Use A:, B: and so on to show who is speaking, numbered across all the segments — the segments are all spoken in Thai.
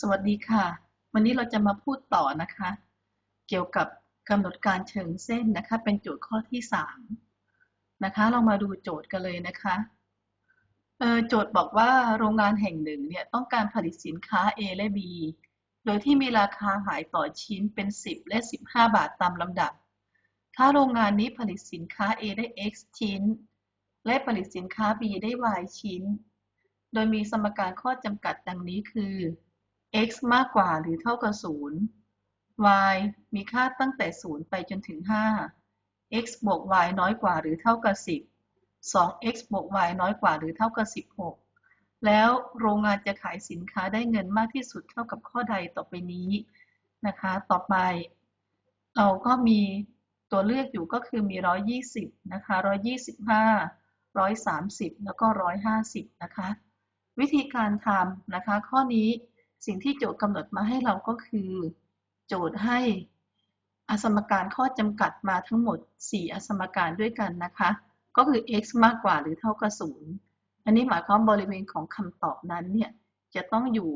A: สวัสดีค่ะ วันนี้เราจะมาพูดต่อนะคะ เกี่ยวกับกำหนดการเชิงเส้นนะคะ เป็นโจทย์ข้อที่ 3 นะคะ เรามาดูโจทย์กันเลยนะคะโจทย์บอกว่าโรงงานแห่งหนึ่งเนี่ยต้องการผลิตสินค้า A และ B โดยที่มีราคาขายต่อชิ้นเป็น 10 และ 15 บาทตามลำดับ ถ้าโรงงานนี้ผลิตสินค้า A ได้ X ชิ้น และผลิตสินค้า B ได้ Y ชิ้น โดยมีสมการข้อจำกัดดังนี้คือ x มากกว่าหรือเท่ากับ 0 y มีค่าตั้งแต่ 0 ไปจนถึง 5 x บวก y น้อยกว่าหรือเท่ากับ 10 2x บวก y น้อยกว่าหรือเท่ากับ 16 แล้วโรงงานจะขายสินค้าได้เงินมากที่สุดเท่ากับข้อใดต่อไปนี้นะคะ ต่อไป เราก็มีตัวเลือกอยู่ก็คือมี 120 นะคะ 125 130 แล้วก็ 150 นะคะ วิธีการทำนะคะ ข้อนี้ สิ่งที่โจทย์กำหนดมาให้เราก็คือ โจทย์ให้อสมการข้อจำกัดมาทั้งหมด 4 อสมการด้วยกันนะคะ ก็คือ x มากกว่าหรือเท่ากับ 0 อันนี้หมายความบริเวณของคำตอบนั้นเนี่ยจะต้องอยู่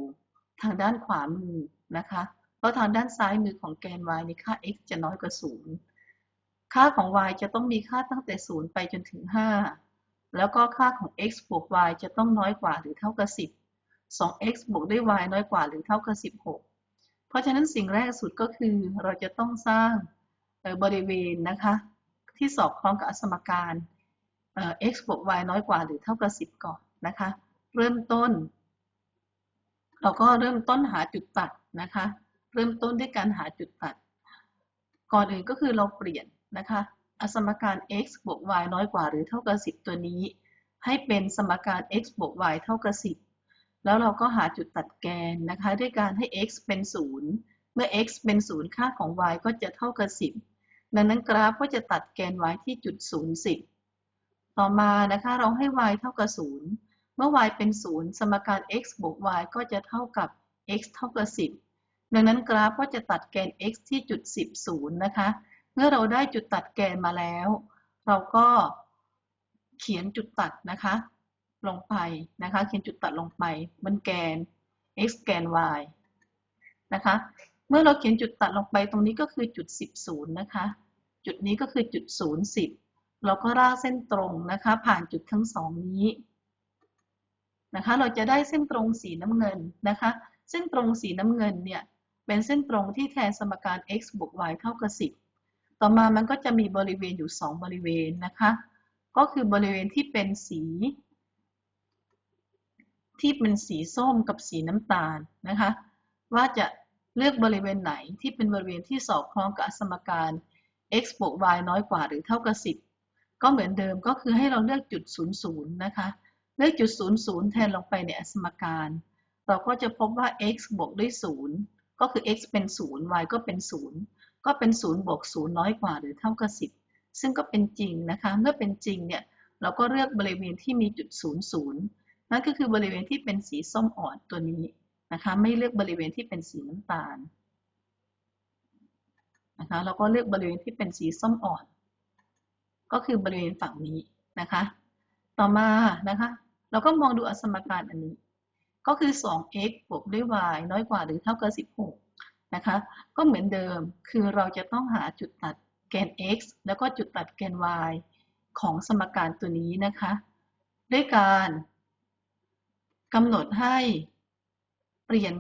A: ทางด้านขวามือนะคะ เพราะทางด้านซ้ายมือของแกน y ในค่า x จะน้อยกว่า 0 ค่าของ y จะต้องมีค่าตั้งแต่ 0 ไปจนถึง 5 แล้วก็ค่าของ x บวก y จะต้องน้อยกว่าหรือเท่ากับ 10 2x บวกด้วย y น้อยกว่าหรือเท่ากับ 16 เพราะฉะนั้นสิ่งแรกสุดก็คือเราจะต้องสร้างบริเวณนะคะที่สอบคล้องกับสมการ x บวก y น้อยกว่าหรือเท่ากับ 10 ก่อนนะคะ เริ่มต้น เราก็เริ่มต้นหาจุดตัดนะคะ เริ่มต้นด้วยการหาจุดตัด ก่อนอื่นก็คือเราเปลี่ยนนะคะอสมการ x บวก y น้อยกว่าหรือเท่ากับ 10 ตัวนี้ ให้เป็นสมการ x บวก y เท่ากับ 10 แล้วเราก็หาจุดตัดแกนนะคะ ด้วยการให้ x เป็น 0 เมื่อ x เป็น 0 ค่าของ y ก็จะเท่ากับ 10 ดังนั้นกราฟก็จะตัดแกน y ที่จุด 0 10 ต่อมานะคะเราให้ y เท่ากับ 0 เมื่อ y เป็น 0 สมการ x บวก y ก็จะเท่ากับ x เท่ากับ 10 ดังนั้นกราฟก็จะตัดแกน x ที่จุด 10 0 นะคะ เมื่อเราได้จุดตัดแกนมาแล้ว เราก็เขียนจุดตัดนะคะ ลงไปนะคะเขียนจุดตัดลงไปบนแกน x แกน y นะคะเมื่อเราเขียนจุดตัดลงไปตรงนี้ก็คือจุด 10 0นะคะ จุดนี้ก็คือจุด 0 10 เราก็รากเส้นตรงนะคะ ผ่านจุดทั้งสองนี้นะคะ เราจะได้เส้นตรงสีน้ำเงินนะคะ เส้นตรงสีน้ำเงินเนี่ยเป็นเส้นตรงที่แทนสมการ x บวก y เท่ากับ 10 ต่อมามันก็จะมีบริเวณอยู่ 2 บริเวณนะคะ ก็คือบริเวณที่เป็นสี ที่เป็นสีส้มกับสีน้ำตาลนะคะ ว่าจะเลือกบริเวณไหนที่เป็นบริเวณที่สอดคล้องกับสมการ x บวก y น้อยกว่าหรือเท่ากับ 10 ก็เหมือนเดิมก็คือให้เราเลือกจุด 00 นะคะ เลือกจุด 00 แทนลงไปในสมการ เราก็จะพบว่า x บวกด้วย 0 ก็คือ x เป็น 0 y ก็เป็น 0 ก็เป็น 0 บวก 0 น้อยกว่าหรือเท่ากับ 10 ซึ่งก็เป็นจริงนะคะ เมื่อเป็นจริงเนี่ย เราก็เลือกบริเวณที่มีจุด 00 นั่นก็คือบริเวณที่เป็นสีส้มอ่อนตัวนี้นะคะไม่เลือกบริเวณที่เป็นสีน้ำตาลนะคะเราก็เลือกบริเวณที่เป็นสีส้มอ่อน ก็คือบริเวณฝั่งนี้นะคะ ต่อมานะคะเราก็มองดูอสมการอันนี้ ก็คือ 2x บวกด้วย y น้อยกว่าหรือเท่ากับ 16 นะคะ ก็เหมือนเดิมคือเราจะต้องหาจุดตัดแกน x แล้วก็จุดตัดแกน y ของสมการตัวนี้นะคะ ด้วยการ กำหนดให้เปลี่ยน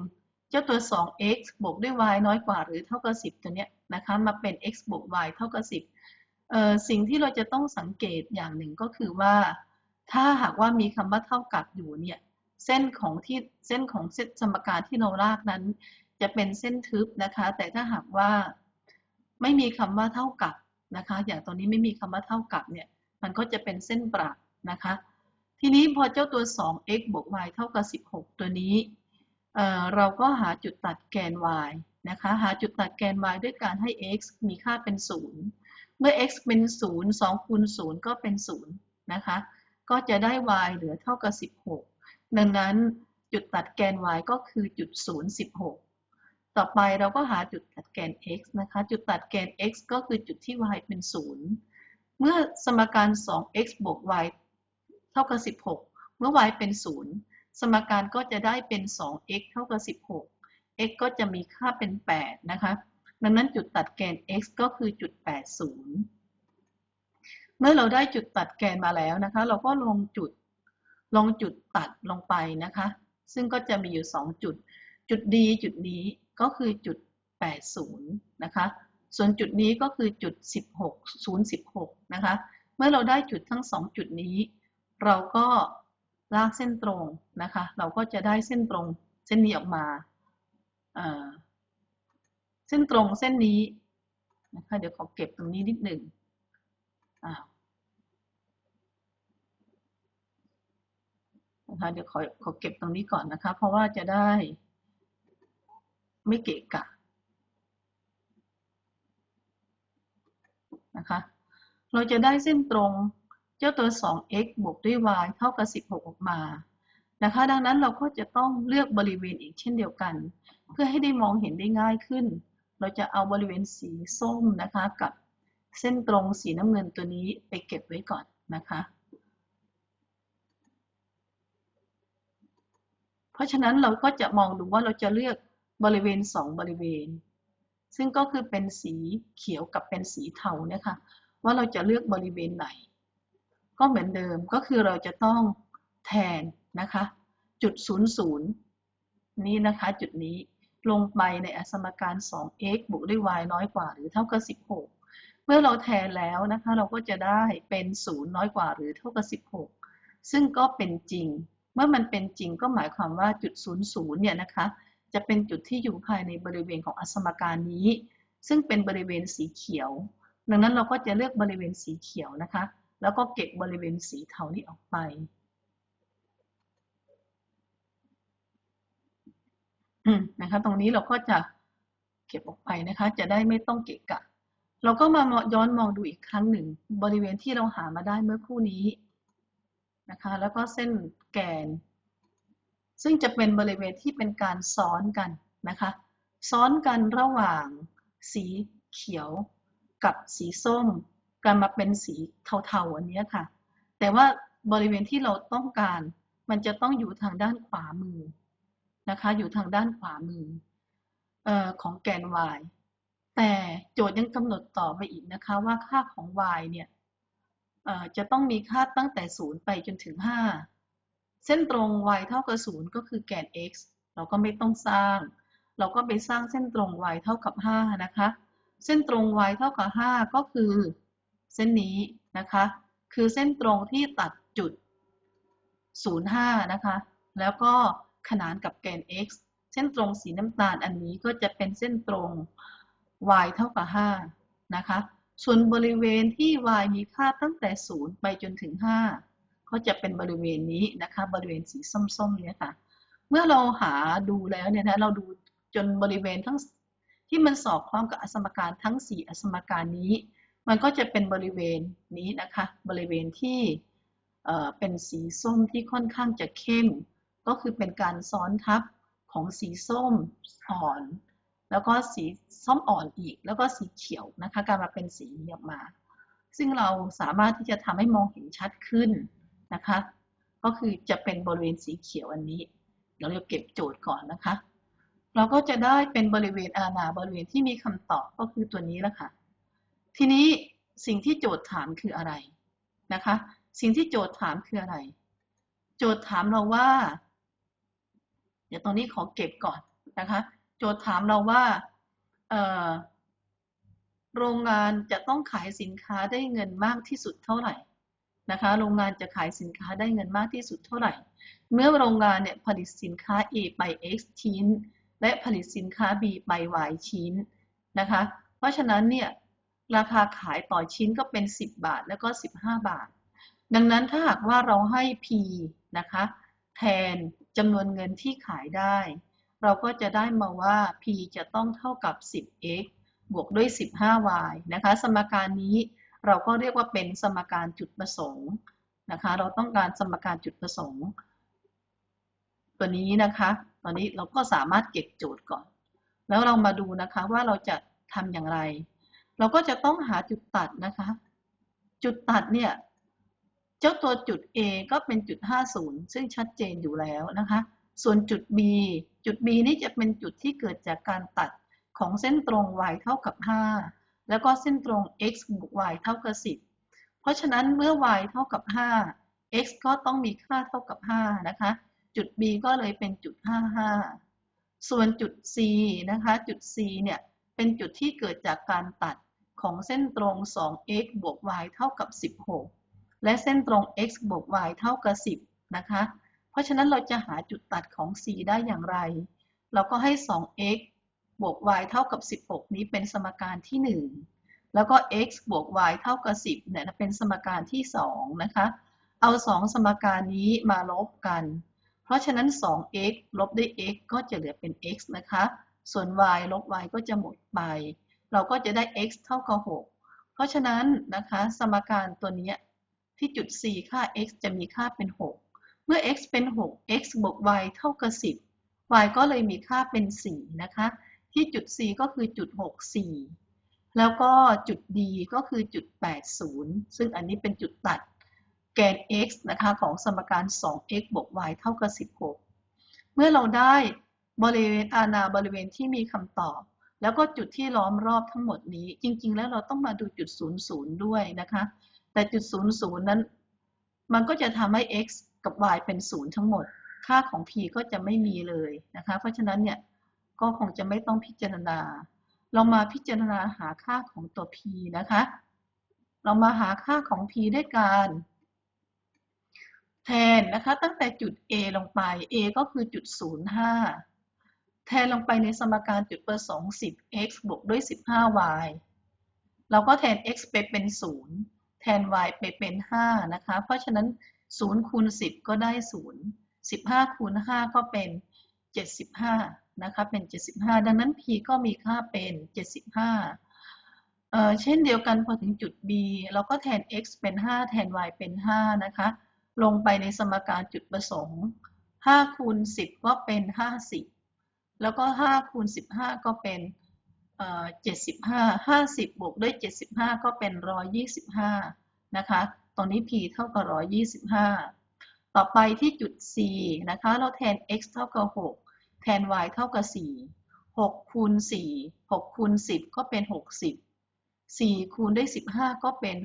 A: เจ้าตัว 2x บวกด้วย y น้อยกว่าหรือเท่ากับ 10 ตัวเนี้ยนะคะมาเป็น x บวก y เท่ากับ 10เอ่อสิ่งที่เราจะต้องสังเกตอย่างหนึ่งก็คือว่า ถ้าหากว่ามีคำว่าเท่ากับอยู่เนี่ยเส้นของที่เส้นของเส้นสมการที่เราลากนั้น จะเป็นเส้นทึบนะคะ แต่ถ้าหากว่าไม่มีคำว่าเท่ากับนะคะ อย่างตอนนี้ไม่มีคำว่าเท่ากับเนี่ยมันก็จะเป็นเส้นประนะคะ ทีนี้พอเจ้าตัว 2x บวก y เท่ากับ 16 ตัวนี้เเราก็หาจุดตัดแกน y นะคะ หาจุดตัดแกน y ด้วยการให้ x มีค่าเป็น 0 เมื่อ x เป็น 0 2คูณ0ก็เป็น 0 นะคะ ก็จะได้ y เหลือเท่ากับ 16 ดังนั้นจุดตัดแกน y ก็คือจุด 0 16 ต่อไปเราก็หาจุดตัดแกน x นะคะ จุดตัดแกน x ก็คือจุดที่ y เป็น 0 เมื่อสมการ 2x บวก y ท่ากับ 16 เมื่อ y เป็น 0 สมการก็จะได้เป็น 2x เท่ากับ 16 x ก็จะมีค่าเป็น 8 นะคะ ดังนั้นจุดตัดแกน x ก็คือจุด 80 เมื่อเราได้จุดตัดแกนมาแล้วนะคะ เราก็ลงจุด ลงจุดตัดลงไปนะคะ ซึ่งก็จะมีอยู่ 2 จุด จุด D จุดนี้ก็คือจุด 80 นะคะ ส่วนจุดนี้ก็คือจุด 16 016 นะคะ เมื่อเราได้จุดทั้ง 2 จุดนี้ เราก็ลากเส้นตรงนะคะ เราก็จะได้เส้นตรงเส้นนี้ออกมาเส้นตรงเส้นนี้นะคะ เดี๋ยวขอเก็บตรงนี้นิดหนึ่งนะคะเดี๋ยวขอขอเก็บตรงนี้ก่อนนะคะ เพราะว่าจะได้ไม่เกะกะนะคะ เราจะได้เส้นตรง เจ้าตัว 2x บวกด้วย y เท่ากับ 16 ออกมา นะคะ ดังนั้นเราก็จะต้องเลือกบริเวณอีกเช่นเดียวกัน เพื่อให้ได้มองเห็นได้ง่ายขึ้น เราจะเอาบริเวณสีส้มนะคะกับเส้นตรงสีน้ำเงินตัวนี้ไปเก็บไว้ก่อนนะคะ เพราะฉะนั้นเราก็จะมองดูว่าเราจะเลือกบริเวณ 2 บริเวณ ซึ่งก็คือเป็นสีเขียวกับเป็นสีเทาเนี่ยค่ะว่าเราจะเลือกบริเวณไหน ก็เหมือนเดิมก็คือเราจะต้องแทนนะคะจุด00นี้นะคะ จุดนี้ลงไปในอสมการ 2x บวกด้วย y น้อยกว่า หรือเท่ากับ 16 เมื่อเราแทนแล้วนะคะเราก็จะได้เป็น 0 น้อยกว่าหรือเท่ากับ 16 ซึ่งก็เป็นจริง เมื่อมันเป็นจริงก็หมายความว่าจุด 00 เนี่ยนะคะ จะเป็นจุดที่อยู่ภายในบริเวณของอสมการนี้ ซึ่งเป็นบริเวณสีเขียว ดังนั้นเราก็จะเลือกบริเวณสีเขียวนะคะ แล้วก็เก็บบริเวณสีเทานี้ออกไป นะคะ ตรงนี้เราก็จะเก็บออกไปนะคะ จะได้ไม่ต้องเกะกะ เราก็มาย้อนมองดูอีกครั้งหนึ่ง บริเวณที่เราหามาได้เมื่อคู่นี้นะคะ แล้วก็เส้นแกน ซึ่งจะเป็นบริเวณที่เป็นการซ้อนกันนะคะ ซ้อนกันระหว่างสีเขียวกับสีส้ม การมาเป็นสีเทาๆอันนี้ค่ะ แต่ว่าบริเวณที่เราต้องการมันจะต้องอยู่ทางด้านขวามือนะคะ อยู่ทางด้านขวามือออของแกน y แต่โจทย์ยังกำหนดต่อไปอีกนะคะว่าค่าของ y เนี่ยจะต้องมีค่าตั้งแต่ 0 ไปจนถึง 5 เส้นตรง y เท่ากับ 0 ก็คือแกน x เราก็ไม่ต้องสร้าง เราก็ไปสร้างเส้นตรง y เท่ากับ 5 นะคะ เส้นตรง y เท่ากับ 5 ก็คือ เส้นนี้นะคะ คือเส้นตรงที่ตัดจุด 05 นะคะ แล้วก็ขนานกับแกน x เส้นตรงสีน้ำตาลอันนี้ก็จะเป็นเส้นตรง y เท่ากับ 5 นะคะ ส่วนบริเวณที่ y มีค่าตั้งแต่ 0 ไปจนถึง 5 ก็จะเป็นบริเวณนี้นะคะ บริเวณสีส้มๆเนี่ยค่ะ เมื่อเราหาดูแล้วเนี่ยนะ เราดูจนบริเวณทั้งที่มันสอบคล้องกับอสมการทั้ง 4 อสมการนี้ มันก็จะเป็นบริเวณนี้นะคะ บริเวณที่เป็นสีส้มที่ค่อนข้างจะเข้ม ก็คือเป็นการซ้อนทับของสีส้มอ่อน แล้วก็สีส้มอ่อนอีก แล้วก็สีเขียวนะคะการมาเป็นสีนี้ออกมา ซึ่งเราสามารถที่จะทำให้มองเห็นชัดขึ้นนะคะ ก็คือจะเป็นบริเวณสีเขียวอันนี้ เราจะเก็บโจทย์ก่อนนะคะ เราก็จะได้เป็นบริเวณอาณาบริเวณที่มีคำตอบก็คือตัวนี้แล้วค่ะ ทีนี้สิ่งที่โจทย์ถามคืออะไรนะคะ สิ่งที่โจทย์ถามคืออะไร โจทย์ถามเราว่า เดี๋ยวตรงนี้ขอเก็บก่อนนะคะ โจทย์ถามเราว่าโรงงานจะต้องขายสินค้าได้เงินมากที่สุดเท่าไหร่นะคะ โรงงานจะขายสินค้าได้เงินมากที่สุดเท่าไหร่ เมื่อโรงงานเนี่ยผลิตสินค้า A ไป X ชิ้น และผลิตสินค้า B ไป Y ชิ้นนะคะ เพราะฉะนั้นเนี่ย ราคาขายต่อชิ้นก็เป็น 10 บาทแล้วก็ 15 บาท ดังนั้นถ้าหากว่าเราให้ P นะคะแทนจำนวนเงินที่ขายได้ เราก็จะได้มาว่า P จะต้องเท่ากับ 10x บวกด้วย 15y นะคะ สมการนี้เราก็เรียกว่าเป็นสมการจุดประสงค์นะคะ เราต้องการสมการจุดประสงค์ ตัวนี้นะคะ ตอนนี้เราก็สามารถเก็บโจทย์ก่อน แล้วเรามาดูนะคะว่าเราจะทำอย่างไร เราก็จะต้องหาจุดตัดนะคะ จุดตัดเนี่ยเจ้าตัวจุด A ก็เป็นจุด 50 ซึ่งชัดเจนอยู่แล้วนะคะ ส่วนจุด B จุด B นี่จะเป็นจุดที่เกิดจากการตัดของเส้นตรง y เท่ากับ 5 แล้วก็เส้นตรง x บวก y เท่ากับ 10 เพราะฉะนั้นเมื่อ y เท่ากับ 5 x ก็ต้องมีค่าเท่ากับ 5 นะคะ จุด B ก็เลยเป็นจุด 55 ส่วนจุด C นะคะ จุด C เนี่ย เป็นจุดที่เกิดจากการตัด ของเส้นตรง 2x บวก y เท่ากับ 16 และเส้นตรง x บวก y เท่ากับ 10 นะคะ เพราะฉะนั้นเราจะหาจุดตัดของ C ได้อย่างไร เราก็ให้ 2x บวก y เท่ากับ 16 นี้เป็นสมการที่ 1 แล้วก็ x บวก y เท่ากับ 10 เนี่ยเป็นสมการที่ 2 นะคะ เอา 2 สมการนี้มาลบกัน เพราะฉะนั้น 2x ลบด้วย x ก็จะเหลือเป็น x นะคะ ส่วน y ลบ y ก็จะหมดไป เราก็จะได้ x เท่ากับ6เพราะฉะนั้นนะคะสมการตัวนี้ที่จุด C ค่า x จะมีค่าเป็น 6 เมื่อ x เป็น 6 x บวก y เท่ากับ 10 y ก็เลยมีค่าเป็น 4 นะคะ ที่จุด C ก็คือจุด 6 4 แล้วก็จุด D ก็คือจุด 80 ซึ่งอันนี้เป็นจุดตัดแกน x นะคะของสมการ 2x บวก y เท่ากับ 16 เมื่อเราได้บริเวณอาณาบริเวณที่มีคำตอบ แล้วก็จุดที่ล้อมรอบทั้งหมดนี้ จริง ๆ แล้วเราต้องมาดูจุด00ด้วยนะคะ แต่จุด00นั้น มันก็จะทำให้ x กับ y เป็น0ทั้งหมด ค่าของ p ก็จะไม่มีเลยนะคะ เพราะฉะนั้นเนี่ยก็คงจะไม่ต้องพิจารณา เรามาพิจารณาหาค่าของตัว p นะคะ เรามาหาค่าของ p ด้วยการแทนนะคะตั้งแต่จุด A ลงไป A ก็คือจุด 05 แทนลงไปในสมการจุดประสงค์ 10x บวกด้วย 15y เราก็แทน x ไปเป็น 0 แทน y ไปเป็น 5 นะคะ เพราะฉะนั้น 0 คูณ 10 ก็ได้ 0 15 คูณ 5 ก็เป็น 75 นะคะ เป็น 75 ดังนั้น p ก็มีค่าเป็น 75เอ่อเช่นเดียวกันพอถึงจุด b เราก็แทน x เป็น 5 แทน y เป็น 5 นะคะ ลงไปในสมการจุดประสงค์ 5 คูณ 10 ก็เป็น 50 แล้วก็5คูณ15 ก็เป็น75 50 บวกด้วย 75 ก็เป็น 125 นะคะ ตรงนี้ p เท่ากับ 125 ต่อไปที่จุด c นะคะ เราแทน x เท่ากับ 6 แทน y เท่ากับ 4 6 คูณ 4 6 คูณ 10 ก็เป็น 60 4 คูณด้วย 15 ก็เป็น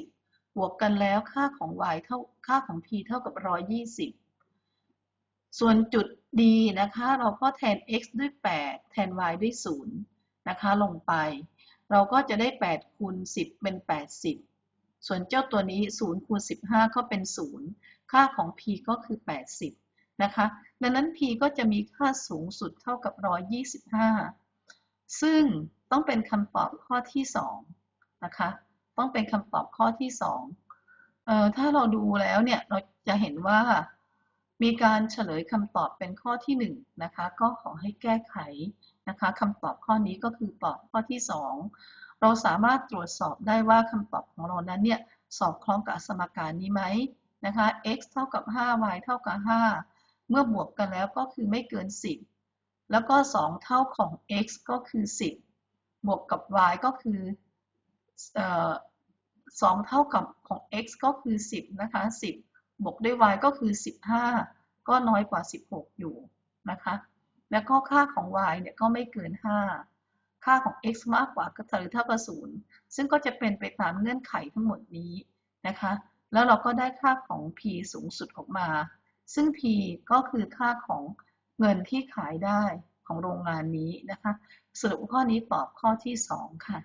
A: 60 บวกกันแล้วค่าของ y เท่า ค่าของ p เท่ากับ 120 ส่วนจุด d นะคะ เราก็แทน x ด้วย 8 แทน y ด้วย 0 นะคะ ลงไป เราก็จะได้ 8 คูณ 10 เป็น 80 ส่วนเจ้าตัวนี้ 0 คูณ 15 ก็เป็น 0 ค่าของ p ก็คือ 80 นะคะ ดังนั้น p ก็จะมีค่าสูงสุดเท่ากับ 125 ซึ่งต้องเป็นคำตอบข้อที่ 2 นะคะ ต้องเป็นคำตอบข้อที่สองเอ่อ ถ้าเราดูแล้วเนี่ย เราจะเห็นว่า มีการเฉลยคำตอบเป็นข้อที่1นนะคะก็ขอให้แก้ไขนะคะคำตอบข้อนี้ก็คือตอบข้อที่ 2 เราสามารถตรวจสอบได้ว่าคำตอบของเรานั้นเนี่ยสอบคล้องกับสมการนี้ไหมนะคะ x เท่ากับ 5 y เท่ากับ 5 เมื่อบวกกันแล้วก็คือไม่เกิน 10 แล้วก็ 2 เท่าของ x ก็คือ 10 บวกกับ y ก็คือสองเท่ากับของ x ก็คือ 10 นะคะ 10 บวกด้วย y ก็คือ 15 ก็น้อยกว่า 16 อยู่นะคะ แล้วก็ค่าของ y เนี่ยก็ไม่เกิน 5 ค่าของ x มากกว่าก็หรือเท่ากับ0ซึ่งก็จะเป็นไปตามเงื่อนไขทั้งหมดนี้นะคะ แล้วเราก็ได้ค่าของ p สูงสุดออกมา ซึ่ง p ก็คือค่าของเงินที่ขายได้ของโรงงานนี้นะคะ สรุปข้อนี้ตอบข้อที่ 2 ค่ะ